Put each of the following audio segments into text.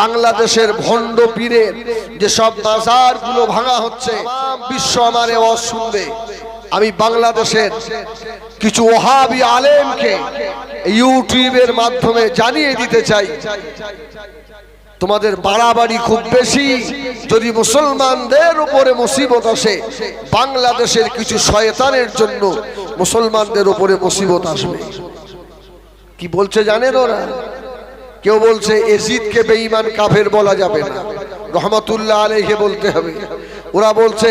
বাংলাদেশের ভণ্ড পীরের যেসব বাজারগুলো ভাঙা হচ্ছে, বিশ্ব আমার আওয়াজ শুনবে আমি বাংলাদেশের কিছু ওহাবি আলেমকে ইউটিউবের মাধ্যমে জানিয়ে দিতে চাই। তোমাদের বাড়াবাড়ি খুব বেশি। যদি মুসলমানদের উপরে মুসিবত আসে, বাংলাদেশের কিছু শয়তানের জন্য মুসলমানদের উপরে মুসিবত আসবে। কি বলছে জানেন ওরা? কেউ বলছে এজিদকে বেঈমান কাফের বলা যাবে না। রহমতুল্লাহ আলাইকে বলতে হবে। ওরা বলছে,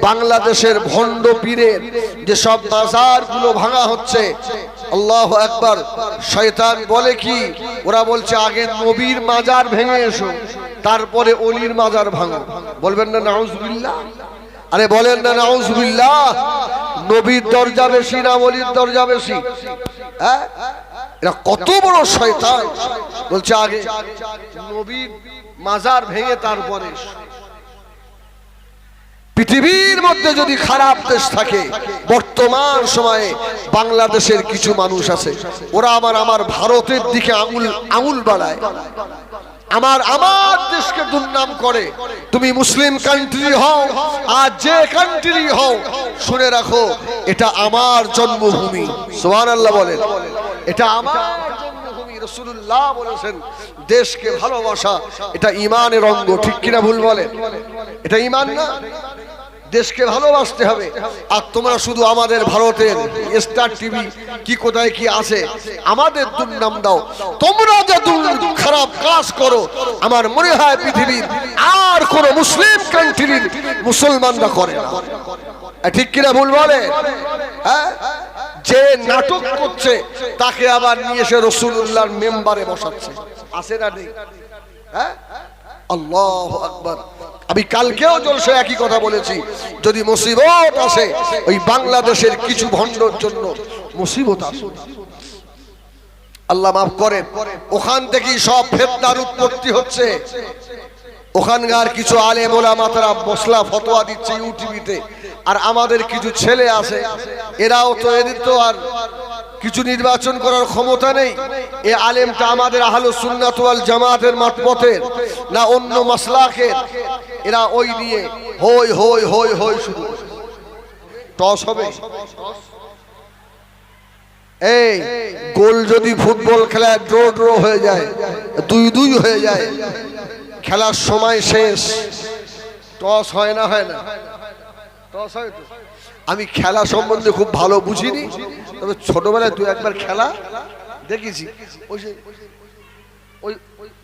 বাংলাদেশের ভণ্ড পীরের যে সব বাজারগুলো ভাঙা হচ্ছে, আল্লাহ একবার শয়তান বলে কি? ওরা বলছে, আগে নবীর মাজার ভেঙে এসো, তারপরে অলির মাজার ভাঙো। বলবেন না, নাউজুবিল্লাহ? আরে বলেন না, নাউজুবিল্লাহ? নবীর দরজা বেশি না অলির দরজা বেশি? হ্যাঁ? এরা কত বড় শয়তান। বলছে আগে নবীর মাজার ভেঙে তারপরে। পৃথিবীর মধ্যে যদি খারাপ দেশ থাকে, বর্তমান সময়ে বাংলাদেশের কিছু মানুষ আছে, ওরা আমার আমার ভারতের দিকে আঙুল আঙুল বাড়ায়। আমার আমার দেশকে দুর্নাম করে। তুমি মুসলিম কান্ট্রি হও, আর যে কান্ট্রি হও, শুনে রাখো, এটা আমার জন্মভূমি। সোহান আল্লাহ বলেন। এটা আমার জন্মভূমি রসুল্লাহ বলেছেন, দেশকে ভালোবাসা, এটা ইমানের অঙ্গ, ঠিক কিনা ভুল বলে? এটা ইমান না? দেশকে ভালোবাসতে হবে। আর তোমরা শুধু আমাদের ভারতের স্টার টিভি, কি কোথায় কি আছে, আমাদের দুর্নাম দাও। তোমরা যে খারাপ কাজ করো, আমার মনে হয় পৃথিবীর আর কোন মুসলিম কান্ট্রির মুসলমানরা করে না। ঠিক কিনা ভুল বলে? হ্যাঁ? যে নাটক করছে, তাকে আবার নিয়ে এসে রসুল্লাহর মেম্বারে বসাচ্ছে। আছে না নেই? হ্যাঁ? আল্লাহ আকবার। আমি কালকেও জলসে একই কথা বলেছি। যদি মুসিবত আসে, ওই বাংলাদেশের কিছু ভণ্ডর জন্য মুসিবত আসে। আল্লাহ মাফ করেন। ওখান থেকেই সব ফেতনার উৎপত্তি হচ্ছে। ওখানকার কিছু আলেম ওলামা মাতারা মশলা ফতোয়া দিচ্ছে ইউটিভিতে আর আমাদের কিছু ছেলে আছে, এরাও তো এদের তো আর কিছু নির্বাচন করার ক্ষমতা নেই। এ আলেমটা আমাদের আহলো সুন্নাত ওয়াল জামাতের মাতপথের না অন্য মাসলাকের এরা ওই নিয়ে হই হই হই হই শুধু টস হবে? এই, গোল যদি ফুটবল খেলায় ড্র ড্র হয়ে যায়, দুই দুই হয়ে যায়। খেলার সময় শেষ। টস হয় না হয় না? টস হয় তো? আমি খেলা সম্বন্ধে খুব ভালো বুঝিনি, তবে ছোটবেলায় দু একবার খেলা দেখেছি। ওই যে, ওই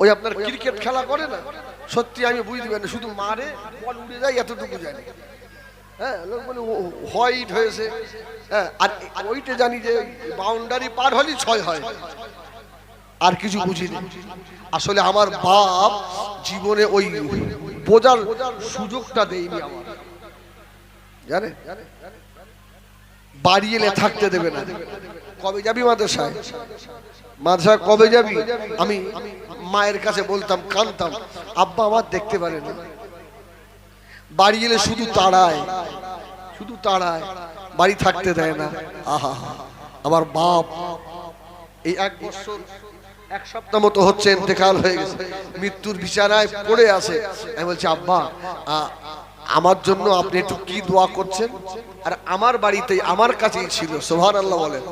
ওই আপনার ক্রিকেট খেলা করে না? সত্যি আমি বুঝতে পারি না, শুধু মারে, বল উড়ে যায়, এতটুকু জানি। হ্যাঁ লোক বলে হোয়াইট হয়েছে। হ্যাঁ আর ওইটা জানি যে বাউন্ডারি পার হলেই ছয় হয়। আর কিছু বুঝি বুঝিনি। আসলে আমার বাপ জীবনে ওই বোঝার সুযোগটা দেয়নি আমার। জানে? বাড়ি এলে থাকতে দেবে না। কবে যাবি মাদ্রাসায়? মাদ্রাসায় কবে যাবি? আমি মায়ের কাছে বলতাম, কানতাম, আব্বা আমার দেখতে পারে না। বাড়ি এলে শুধু তাড়ায় শুধু তাড়ায়, বাড়ি থাকতে দেয় না। আহা। আমার বাপ এই এক বছর এক সপ্তাহ মতো হচ্ছে ইন্তেকাল হয়ে গেছে। মৃত্যুর বিছানায় পড়ে আছে। আমি বলছি, আব্বা আমার জন্য আপনি একটু কি দোয়া করছেন? আর আমার বাড়িতে আমার কাছেই ছিল সোহান আল্লাহ বলেন।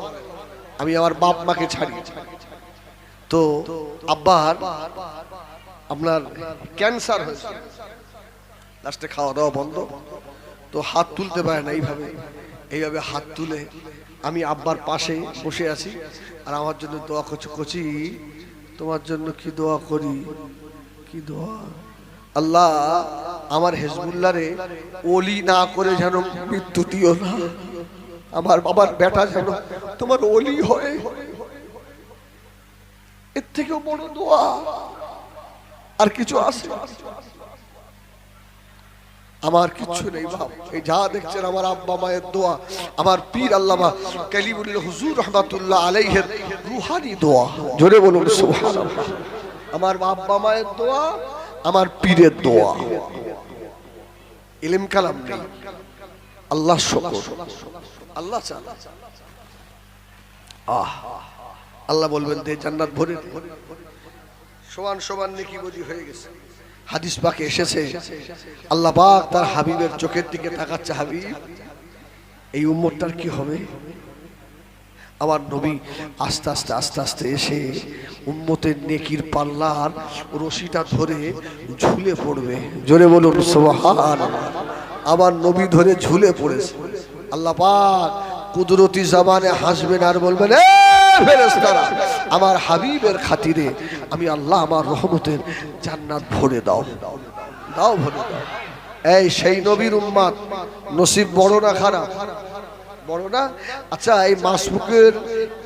আমি আমার বাপ মাকে ছাড়ি। তো আব্বার আপনার ক্যান্সার হয়েছে। লাস্টে খাওয়া দাওয়া বন্ধ। তো হাত তুলতে পারে না এইভাবে। এইভাবে হাত তুলে আমি আব্বার পাশে বসে আছি, আর আমার জন্য দোয়া করছে, কচি, তোমার জন্য কি দোয়া করি? কি দোয়া? আল্লাহ, আমার হেজবুল্লারে ওলি না করে যেন মৃত্যু দিও না। আমার বাবার বেটা যেন তোমার ওলি হয়। এর থেকেও বড় দোয়া। আর কিছু আছে? আমার কিচ্ছু নেই বাপ। এই যা দেখছেন আমার আব্বা মায়ের দোয়া আমার পীর আল্লামা কালিমুল্লাহ হুজুর রহমাতুল্লাহ আলাইহের রুহানি দোয়া। জোরে বলুন সুবহানাল্লাহ। আমার আব্বা মায়ের দোয়া আমার পীরের দোয়া। ইলম কালাম নেই। আল্লাহ শকর। আল্লাহ চান। আহ। আল্লাহ বলবেন দে জান্নাত ভরে সমান সমান নেকি বদি হয়ে গেছে। হাদিস পাকে এসেছে, আল্লাহ পাক তার হাবিবের চোখের দিকে তাকাচ্ছে, হাবিব, এই উম্মতটার কি হবে? আমার নবী আস্তে আস্তে আস্তে আস্তে এসে উম্মতের নেকির পাল্লার রশিটা ধরে ঝুলে পড়বে। জোরে বলুন সোহান আমার নবী ধরে ঝুলে পড়েছে। আল্লাহ পাক কুদরতি জামানে হাসবেন আর বলবেন "এ ফেরেশতারা, আমার হাবিবের খাতিরে আমি আল্লাহ আমার রহমতের জান্নাত ভরে দাও। দাও ভরে দাও। এই সেই নবীর উম্মাদ নসিব বড় না খারাপ? বড় না? আচ্ছা এই মাসবুকের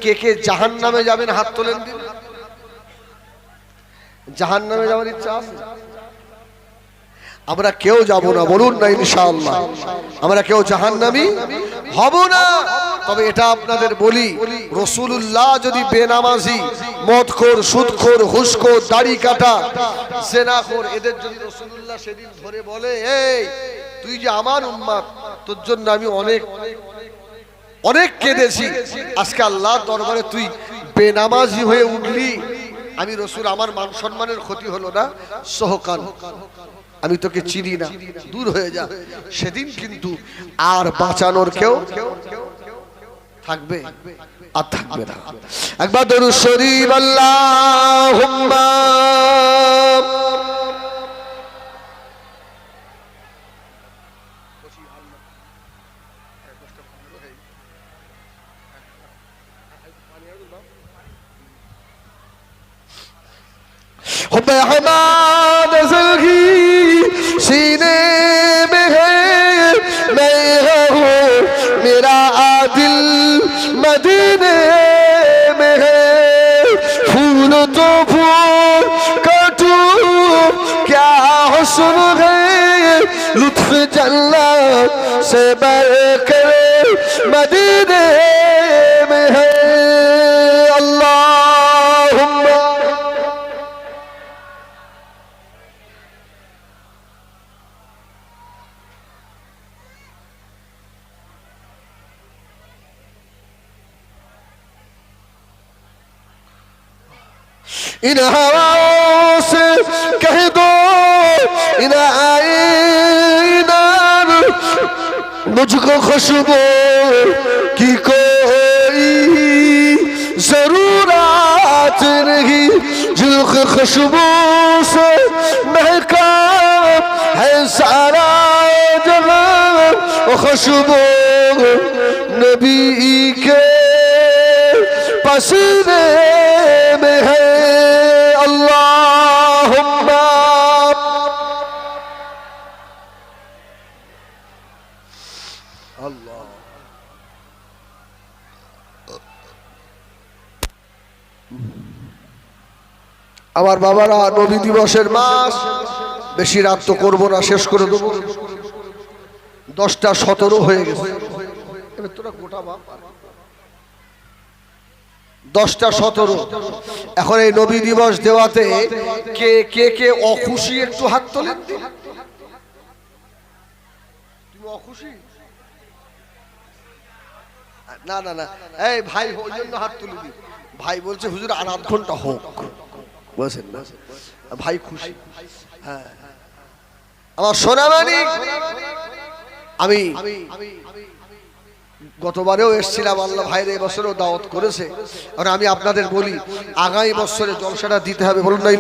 কে কে জাহান নামে যাবেন হাত তোলেন দিন। জাহান নামে যাওয়ার ইচ্ছা আছে? আমরা কেউ যাব না বলুন না ইনশাআল্লাহ। আমরা কেউ জাহান্নামী হব না। তবে এটা আপনাদের বলি, রসুলুল্লাহ যদি বেনামাজি, মদখোর, সুদখোর হুসখোর দাড়ি কাটা, জেনাখোর, এদের যদি রসুলুল্লাহ সেদিন ধরে বলে, এই, তুই যে আমার উম্মাদ, তোর জন্য আমি অনেক অনেক কেঁদেছি, আজকে আল্লাহ দরবারে তুই বেনামাজি হয়ে উঠলি, আমি রসুল আমার মান সম্মানের ক্ষতি হলো না সহকান আমি তোকে চিনি না, দূর হয়ে যা। সেদিন কিন্তু আর বাঁচানোর কেউ থাকবে। আর থাকবে না। একবার দরু শরীফ আল্লাহ حب حسن غير لطف جلال سبال كريم مدينة إلى هواس كهي मुझको खुशबू की कोई जरूरत नहीं जुल्क खुशबू से महका है सारा जहां वो खुशबू नबी के पसीने আমার বাবারা নবী দিবসের মাস বেশি রাত তো করব না, শেষ করে দেবো। দশটা সতেরো হয়ে গেছে। দশটা সতেরো। এখন এই নবী দিবস দেওয়াতে কে কে কে অখুশি একটু হাত তোলেন অখুশি? না না না। এই ভাই, ওই জন্য হাত তুলে দি ভাই বলছে, হুজুর, আর আধ ঘণ্টা হোক। বলছেন, না। ভাই খুশি। হ্যাঁ আমার সোনামানি আমি গতবারেও এসেছিলাম, আল্লাহ ভাইয়ের এবছরও দাওয়াত করেছে। আর আমি আপনাদের বলি, আগামী বছরে জলসাটা দিতে হবে বলুন না